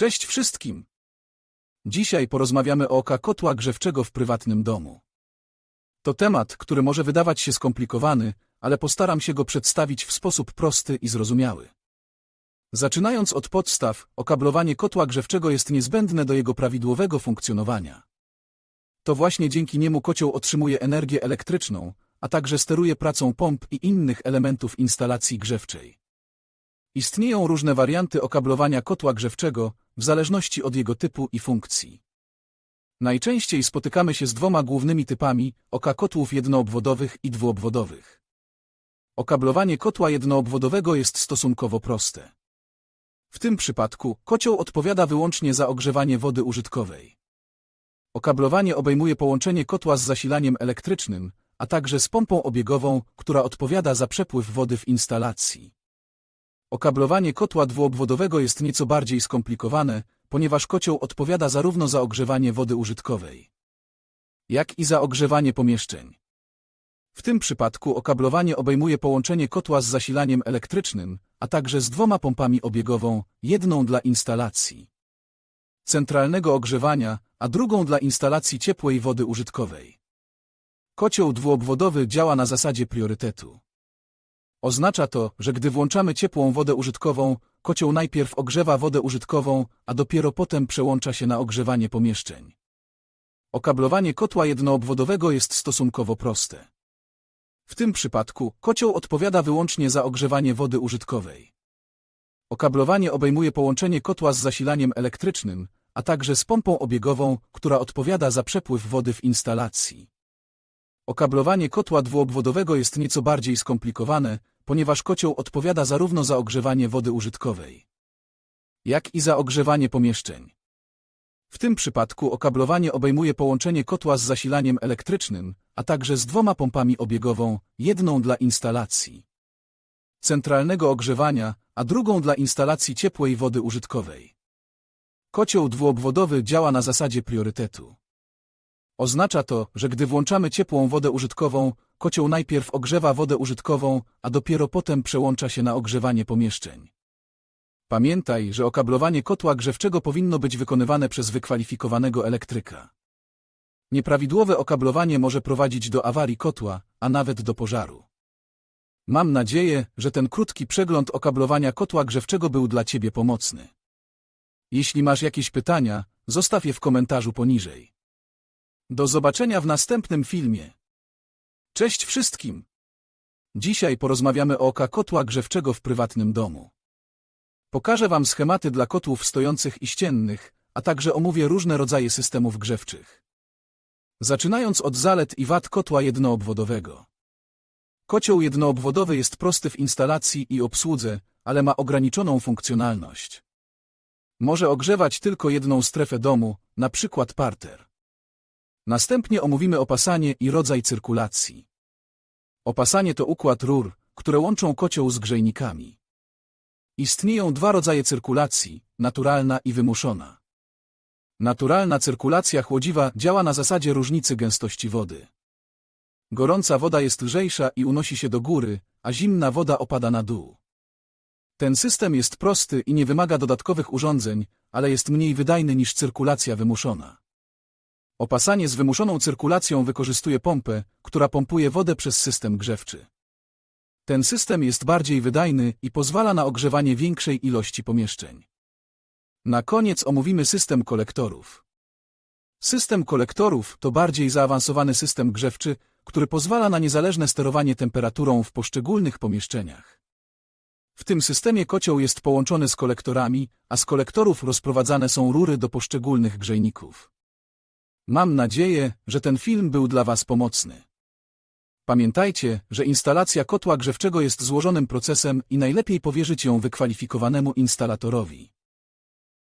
Cześć wszystkim! Dzisiaj porozmawiamy o oka kotła grzewczego w prywatnym domu. To temat, który może wydawać się skomplikowany, ale postaram się go przedstawić w sposób prosty i zrozumiały. Zaczynając od podstaw, okablowanie kotła grzewczego jest niezbędne do jego prawidłowego funkcjonowania. To właśnie dzięki niemu kocioł otrzymuje energię elektryczną, a także steruje pracą pomp i innych elementów instalacji grzewczej. Istnieją różne warianty okablowania kotła grzewczego, w zależności od jego typu i funkcji. Najczęściej spotykamy się z dwoma głównymi typami oka kotłów jednoobwodowych i dwuobwodowych. Okablowanie kotła jednoobwodowego jest stosunkowo proste. W tym przypadku kocioł odpowiada wyłącznie za ogrzewanie wody użytkowej. Okablowanie obejmuje połączenie kotła z zasilaniem elektrycznym, a także z pompą obiegową, która odpowiada za przepływ wody w instalacji. Okablowanie kotła dwuobwodowego jest nieco bardziej skomplikowane, ponieważ kocioł odpowiada zarówno za ogrzewanie wody użytkowej, jak i za ogrzewanie pomieszczeń. W tym przypadku okablowanie obejmuje połączenie kotła z zasilaniem elektrycznym, a także z dwoma pompami obiegową, jedną dla instalacji centralnego ogrzewania, a drugą dla instalacji ciepłej wody użytkowej. Kocioł dwuobwodowy działa na zasadzie priorytetu. Oznacza to, że gdy włączamy ciepłą wodę użytkową, kocioł najpierw ogrzewa wodę użytkową, a dopiero potem przełącza się na ogrzewanie pomieszczeń. Okablowanie kotła jednoobwodowego jest stosunkowo proste. W tym przypadku kocioł odpowiada wyłącznie za ogrzewanie wody użytkowej. Okablowanie obejmuje połączenie kotła z zasilaniem elektrycznym, a także z pompą obiegową, która odpowiada za przepływ wody w instalacji. Okablowanie kotła dwuobwodowego jest nieco bardziej skomplikowane, ponieważ kocioł odpowiada zarówno za ogrzewanie wody użytkowej, jak i za ogrzewanie pomieszczeń. W tym przypadku okablowanie obejmuje połączenie kotła z zasilaniem elektrycznym, a także z dwoma pompami obiegową, jedną dla instalacji centralnego ogrzewania, a drugą dla instalacji ciepłej wody użytkowej. Kocioł dwuobwodowy działa na zasadzie priorytetu. Oznacza to, że gdy włączamy ciepłą wodę użytkową, kocioł najpierw ogrzewa wodę użytkową, a dopiero potem przełącza się na ogrzewanie pomieszczeń. Pamiętaj, że okablowanie kotła grzewczego powinno być wykonywane przez wykwalifikowanego elektryka. Nieprawidłowe okablowanie może prowadzić do awarii kotła, a nawet do pożaru. Mam nadzieję, że ten krótki przegląd okablowania kotła grzewczego był dla Ciebie pomocny. Jeśli masz jakieś pytania, zostaw je w komentarzu poniżej. Do zobaczenia w następnym filmie. Cześć wszystkim! Dzisiaj porozmawiamy o oka kotła grzewczego w prywatnym domu. Pokażę Wam schematy dla kotłów stojących i ściennych, a także omówię różne rodzaje systemów grzewczych. Zaczynając od zalet i wad kotła jednoobwodowego. Kocioł jednoobwodowy jest prosty w instalacji i obsłudze, ale ma ograniczoną funkcjonalność. Może ogrzewać tylko jedną strefę domu, na przykład parter. Następnie omówimy opasanie i rodzaj cyrkulacji. Opasanie to układ rur, które łączą kocioł z grzejnikami. Istnieją dwa rodzaje cyrkulacji, naturalna i wymuszona. Naturalna cyrkulacja chłodziwa działa na zasadzie różnicy gęstości wody. Gorąca woda jest lżejsza i unosi się do góry, a zimna woda opada na dół. Ten system jest prosty i nie wymaga dodatkowych urządzeń, ale jest mniej wydajny niż cyrkulacja wymuszona. Opasanie z wymuszoną cyrkulacją wykorzystuje pompę, która pompuje wodę przez system grzewczy. Ten system jest bardziej wydajny i pozwala na ogrzewanie większej ilości pomieszczeń. Na koniec omówimy system kolektorów. System kolektorów to bardziej zaawansowany system grzewczy, który pozwala na niezależne sterowanie temperaturą w poszczególnych pomieszczeniach. W tym systemie kocioł jest połączony z kolektorami, a z kolektorów rozprowadzane są rury do poszczególnych grzejników. Mam nadzieję, że ten film był dla Was pomocny. Pamiętajcie, że instalacja kotła grzewczego jest złożonym procesem i najlepiej powierzyć ją wykwalifikowanemu instalatorowi.